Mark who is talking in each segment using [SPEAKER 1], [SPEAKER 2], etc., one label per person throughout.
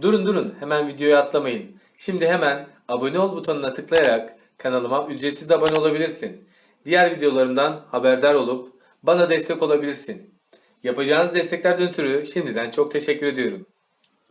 [SPEAKER 1] Durun durun hemen videoyu atlamayın. Şimdi hemen abone ol butonuna tıklayarak kanalıma ücretsiz abone olabilirsin. Diğer videolarımdan haberdar olup bana destek olabilirsin. Yapacağınız desteklerden ötürü şimdiden çok teşekkür ediyorum.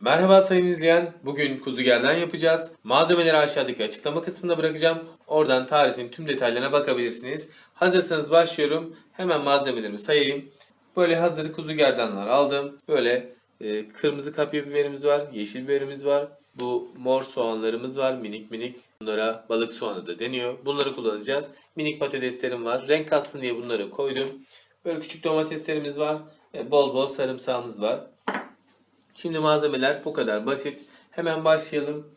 [SPEAKER 1] Merhaba sayın izleyen. Bugün kuzu gerdan yapacağız. Malzemeleri aşağıdaki açıklama kısmına bırakacağım. Oradan tarifin tüm detaylarına bakabilirsiniz. Hazırsanız başlıyorum. Hemen malzemelerimi sayayım. Böyle hazır kuzu gerdanlar aldım. Böyle e, kırmızı kapya biberimiz var, yeşil biberimiz var. Bu mor soğanlarımız var minik minik. Bunlara balık soğanı da deniyor. Bunları kullanacağız. Minik patateslerim var. Renk katsın diye bunları koydum. Böyle küçük domateslerimiz var. E, bol bol sarımsağımız var. Şimdi malzemeler bu kadar basit. Hemen başlayalım.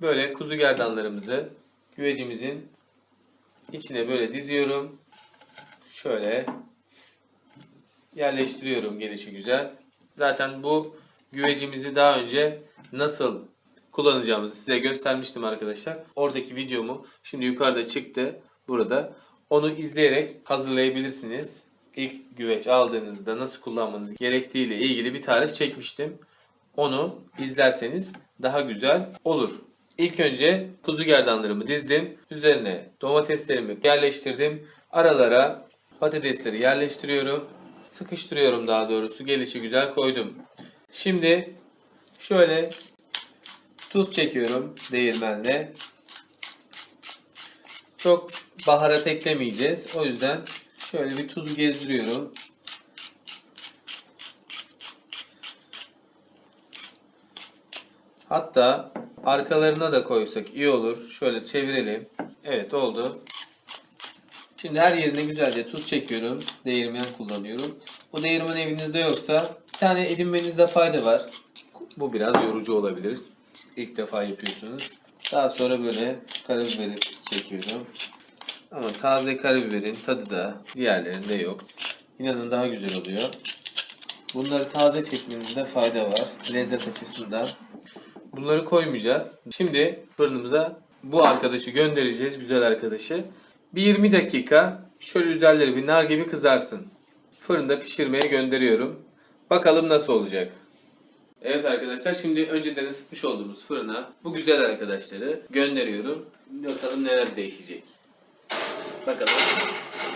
[SPEAKER 1] Böyle kuzu gerdanlarımızı güvecimizin içine böyle diziyorum. Şöyle yerleştiriyorum gelişi güzel. Zaten bu güvecimizi daha önce nasıl kullanacağımızı size göstermiştim arkadaşlar. Oradaki videomu şimdi yukarıda çıktı burada. Onu izleyerek hazırlayabilirsiniz. İlk güveç aldığınızda nasıl kullanmanız gerektiği ile ilgili bir tarif çekmiştim. Onu izlerseniz daha güzel olur. İlk önce kuzu gerdanlarımı dizdim. Üzerine domateslerimi yerleştirdim. Aralara patatesleri yerleştiriyorum. Sıkıştırıyorum daha doğrusu. Gelişi güzel koydum. Şimdi şöyle tuz çekiyorum değirmenle. Çok baharat eklemeyeceğiz. O yüzden şöyle bir tuz gezdiriyorum. Hatta arkalarına da koysak iyi olur. Şöyle çevirelim. Evet oldu. Şimdi her yerine güzelce tuz çekiyorum. Değirmen kullanıyorum. Bu değirmen evinizde yoksa bir tane edinmenizde fayda var. Bu biraz yorucu olabilir. İlk defa yapıyorsunuz. Daha sonra böyle karabiberi çekiyorum. Ama taze karabiberin tadı da diğerlerinde yok. İnanın daha güzel oluyor. Bunları taze çekmenizde fayda var. Lezzet açısından. Bunları koymayacağız. Şimdi fırınımıza bu arkadaşı göndereceğiz. Güzel arkadaşı. Bir 20 dakika şöyle üzerleri bir nar gibi kızarsın. Fırında pişirmeye gönderiyorum. Bakalım nasıl olacak. Evet arkadaşlar şimdi önceden ısıtmış olduğumuz fırına bu güzel arkadaşları gönderiyorum. Bakalım neler değişecek. Bakalım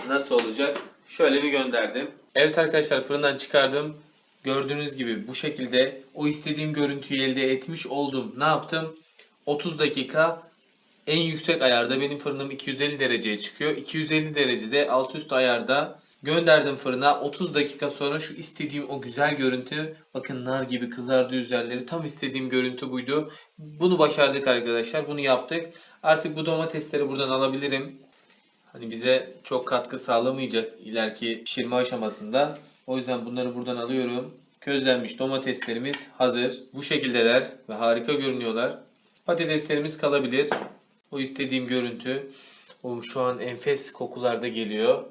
[SPEAKER 1] nasıl olacak. Şöyle bir gönderdim. Evet arkadaşlar fırından çıkardım. Gördüğünüz gibi bu şekilde o istediğim görüntüyü elde etmiş oldum. Ne yaptım? 30 dakika en yüksek ayarda benim fırınım 250 dereceye çıkıyor. 250 derecede alt üst ayarda gönderdim fırına. 30 dakika sonra şu istediğim o güzel görüntü bakın nar gibi kızardı üzerleri. Tam istediğim görüntü buydu. Bunu başardık arkadaşlar. Bunu yaptık. Artık bu domatesleri buradan alabilirim. Hani bize çok katkı sağlamayacak ileriki pişirme aşamasında. O yüzden bunları buradan alıyorum. Közlenmiş domateslerimiz hazır. Bu şekildeler ve harika görünüyorlar. Patateslerimiz kalabilir. O istediğim görüntü. O şu an enfes kokular da geliyor.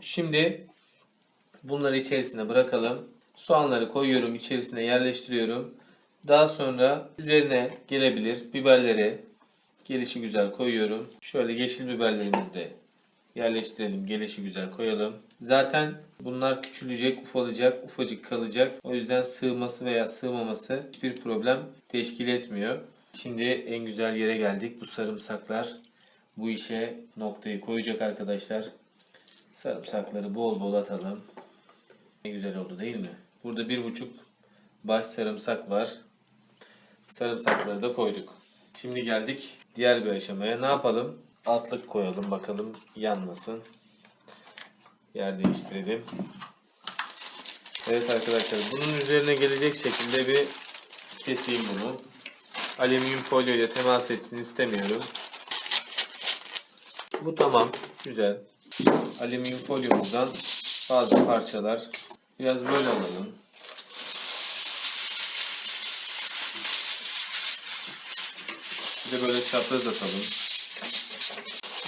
[SPEAKER 1] Şimdi bunları içerisine bırakalım. Soğanları koyuyorum, içerisine yerleştiriyorum. Daha sonra üzerine gelebilir biberleri gelişi güzel koyuyorum. Şöyle yeşil biberlerimizi de yerleştirelim. Gelişi güzel koyalım. Zaten bunlar küçülecek, ufalacak, ufacık kalacak. O yüzden sığması veya sığmaması hiçbir problem teşkil etmiyor. Şimdi en güzel yere geldik. Bu sarımsaklar bu işe noktayı koyacak arkadaşlar. Sarımsakları bol bol atalım. Ne güzel oldu değil mi? Burada bir buçuk baş sarımsak var. Sarımsakları da koyduk. Şimdi geldik diğer bir aşamaya. Ne yapalım? Altlık koyalım bakalım yanmasın. Yer değiştirelim. Evet arkadaşlar bunun üzerine gelecek şekilde bir keseyim bunu. Alüminyum folyo ile temas etsin istemiyorum. Bu tamam. Güzel. Alüminyum folyomuzdan bazı parçalar biraz böyle alalım. Bir de böyle çapraz atalım.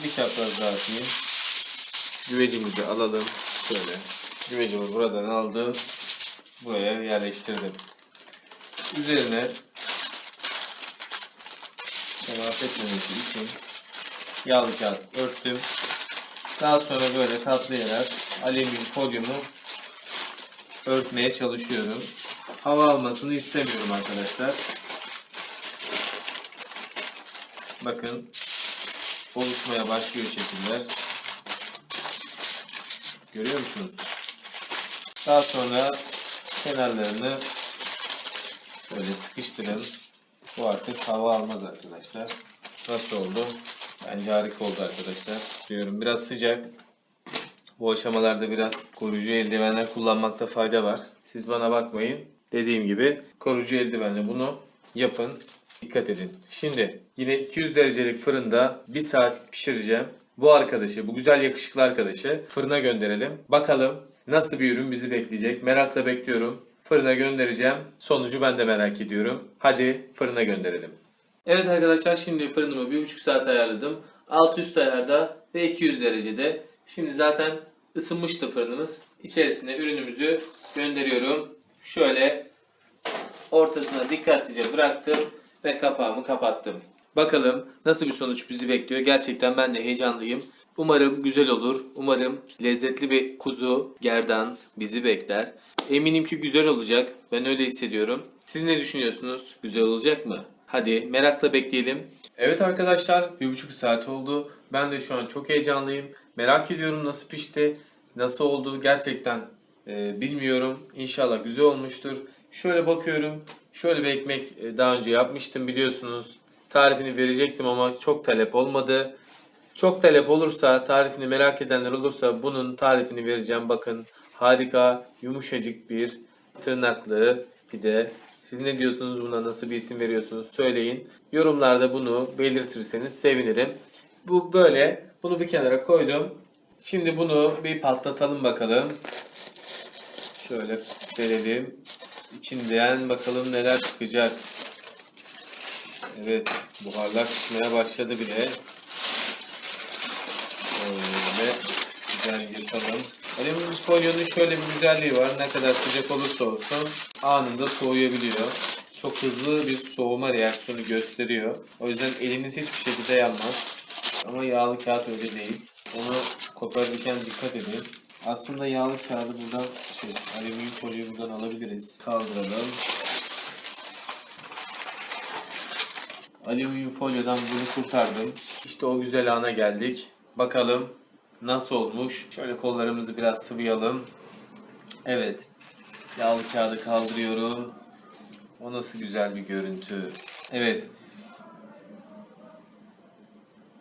[SPEAKER 1] Bir çapraz daha atayım. Güvecimizi alalım. Şöyle. Güvecimi buradan aldım. Buraya yerleştirdim. Üzerine temas etmemesi için yağlı kağıt örttüm. Daha sonra böyle katlayarak alüminyum folyomu örtmeye çalışıyorum. hava almasını istemiyorum arkadaşlar. Bakın oluşmaya başlıyor şekiller. Görüyor musunuz? Daha sonra kenarlarını böyle sıkıştırın. Bu artık hava almaz arkadaşlar. Nasıl oldu? Bence harika oldu arkadaşlar. Diyorum biraz sıcak. Bu aşamalarda biraz koruyucu eldivenler kullanmakta fayda var. Siz bana bakmayın. Dediğim gibi koruyucu eldivenle bunu yapın. Dikkat edin. Şimdi yine 200 derecelik fırında 1 saat pişireceğim. Bu arkadaşı, bu güzel yakışıklı arkadaşı fırına gönderelim. Bakalım nasıl bir ürün bizi bekleyecek. Merakla bekliyorum. Fırına göndereceğim. Sonucu ben de merak ediyorum. Hadi fırına gönderelim. Evet arkadaşlar şimdi fırınımı 1,5 saat ayarladım. Alt üst ayarda ve 200 derecede. Şimdi zaten ısınmıştı fırınımız. İçerisine ürünümüzü gönderiyorum. Şöyle ortasına dikkatlice bıraktım ve kapağımı kapattım. Bakalım nasıl bir sonuç bizi bekliyor. Gerçekten ben de heyecanlıyım. Umarım güzel olur. Umarım lezzetli bir kuzu, gerdan bizi bekler. Eminim ki güzel olacak. Ben öyle hissediyorum. Siz ne düşünüyorsunuz? Güzel olacak mı? Hadi merakla bekleyelim. Evet arkadaşlar bir buçuk saat oldu. Ben de şu an çok heyecanlıyım. Merak ediyorum nasıl pişti, nasıl oldu gerçekten e, bilmiyorum. İnşallah güzel olmuştur. Şöyle bakıyorum. Şöyle bir ekmek e, daha önce yapmıştım biliyorsunuz. Tarifini verecektim ama çok talep olmadı. Çok talep olursa, tarifini merak edenler olursa bunun tarifini vereceğim. Bakın harika, yumuşacık bir tırnaklı pide. Siz ne diyorsunuz buna nasıl bir isim veriyorsunuz söyleyin. Yorumlarda bunu belirtirseniz sevinirim. Bu böyle. Bunu bir kenara koydum. Şimdi bunu bir patlatalım bakalım. Şöyle verelim. İçinden bakalım neler çıkacak. Evet, buharlar çıkmaya başladı bile. Şöyle güzel yırtalım. Alüminyum folyonun şöyle bir güzelliği var. Ne kadar sıcak olursa olsun anında soğuyabiliyor. Çok hızlı bir soğuma reaksiyonu gösteriyor. O yüzden eliniz hiçbir şekilde yanmaz. Ama yağlı kağıt öyle değil. Onu koparırken dikkat edin. Aslında yağlı kağıdı buradan, şey, alüminyum folyoyu buradan alabiliriz. Kaldıralım. Alüminyum folyodan bunu kurtardım. İşte o güzel ana geldik. Bakalım nasıl olmuş. Şöyle kollarımızı biraz sıvayalım. Evet. Yağlı kağıdı kaldırıyorum. O nasıl güzel bir görüntü. Evet.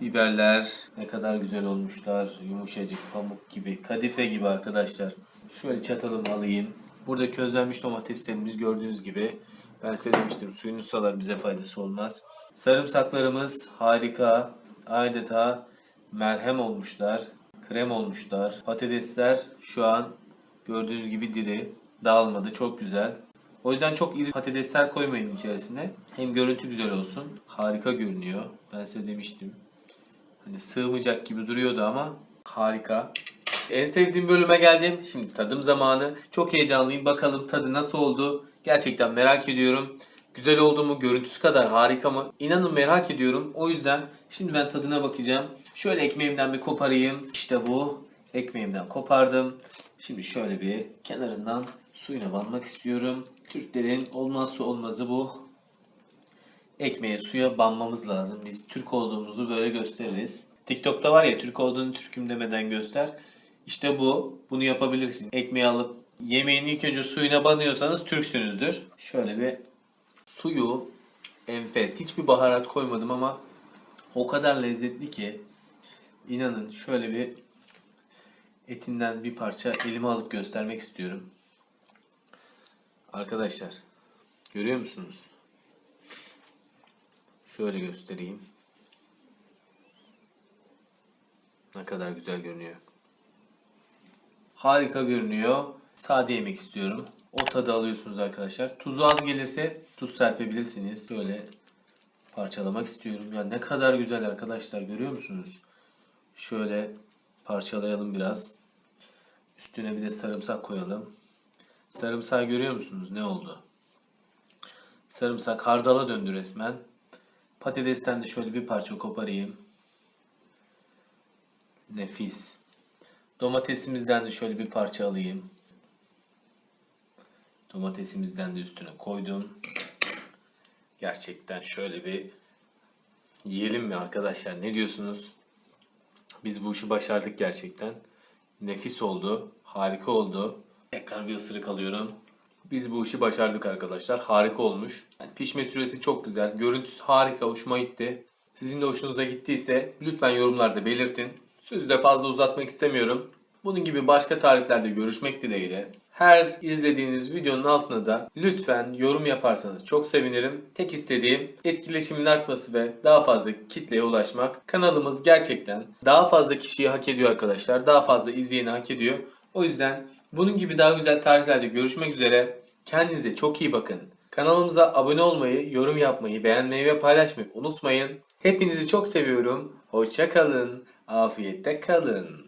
[SPEAKER 1] Biberler ne kadar güzel olmuşlar. Yumuşacık pamuk gibi. Kadife gibi arkadaşlar. Şöyle çatalımı alayım. Burada közlenmiş domateslerimiz gördüğünüz gibi. Ben size demiştim suyunu salar bize faydası olmaz. Sarımsaklarımız harika. Adeta merhem olmuşlar. Krem olmuşlar. Patatesler şu an gördüğünüz gibi diri. Dağılmadı. Çok güzel. O yüzden çok iri patatesler koymayın içerisine. Hem görüntü güzel olsun. Harika görünüyor. Ben size demiştim. Hani sığmayacak gibi duruyordu ama harika. En sevdiğim bölüme geldim. Şimdi tadım zamanı. Çok heyecanlıyım. Bakalım tadı nasıl oldu? Gerçekten merak ediyorum. Güzel oldu mu? Görüntüsü kadar harika mı? İnanın merak ediyorum. O yüzden şimdi ben tadına bakacağım. Şöyle ekmeğimden bir koparayım. İşte bu. Ekmeğimden kopardım. Şimdi şöyle bir kenarından suyuna banmak istiyorum. Türklerin olmazsa olmazı bu. Ekmeğe suya banmamız lazım. Biz Türk olduğumuzu böyle gösteririz. TikTok'ta var ya Türk olduğunu Türk'üm demeden göster. İşte bu. Bunu yapabilirsin. Ekmeği alıp yemeğin ilk önce suyuna banıyorsanız Türksünüzdür. Şöyle bir suyu enfes. Hiçbir baharat koymadım ama o kadar lezzetli ki inanın şöyle bir etinden bir parça elime alıp göstermek istiyorum. Arkadaşlar görüyor musunuz? Şöyle göstereyim. Ne kadar güzel görünüyor. Harika görünüyor. Sade yemek istiyorum. O tadı alıyorsunuz arkadaşlar. Tuzu az gelirse tuz serpebilirsiniz. Böyle parçalamak istiyorum. Ya ne kadar güzel arkadaşlar görüyor musunuz? Şöyle parçalayalım biraz. Üstüne bir de sarımsak koyalım. Sarımsağı görüyor musunuz? Ne oldu? Sarımsak hardala döndü resmen. Patatesten de şöyle bir parça koparayım. Nefis. Domatesimizden de şöyle bir parça alayım. Domatesimizden de üstüne koydum. Gerçekten şöyle bir yiyelim mi arkadaşlar? Ne diyorsunuz? Biz bu işi başardık gerçekten. Nefis oldu. Harika oldu. Tekrar bir ısırık alıyorum. Biz bu işi başardık arkadaşlar. Harika olmuş. Yani pişme süresi çok güzel. Görüntüsü harika. Hoşuma gitti. Sizin de hoşunuza gittiyse lütfen yorumlarda belirtin. Sözü de fazla uzatmak istemiyorum. Bunun gibi başka tariflerde görüşmek dileğiyle. Her izlediğiniz videonun altına da lütfen yorum yaparsanız çok sevinirim. Tek istediğim etkileşimin artması ve daha fazla kitleye ulaşmak. Kanalımız gerçekten daha fazla kişiyi hak ediyor arkadaşlar. Daha fazla izleyeni hak ediyor. O yüzden bunun gibi daha güzel tariflerde görüşmek üzere. Kendinize çok iyi bakın. Kanalımıza abone olmayı, yorum yapmayı, beğenmeyi ve paylaşmayı unutmayın. Hepinizi çok seviyorum. Hoşça kalın. Afiyette kalın.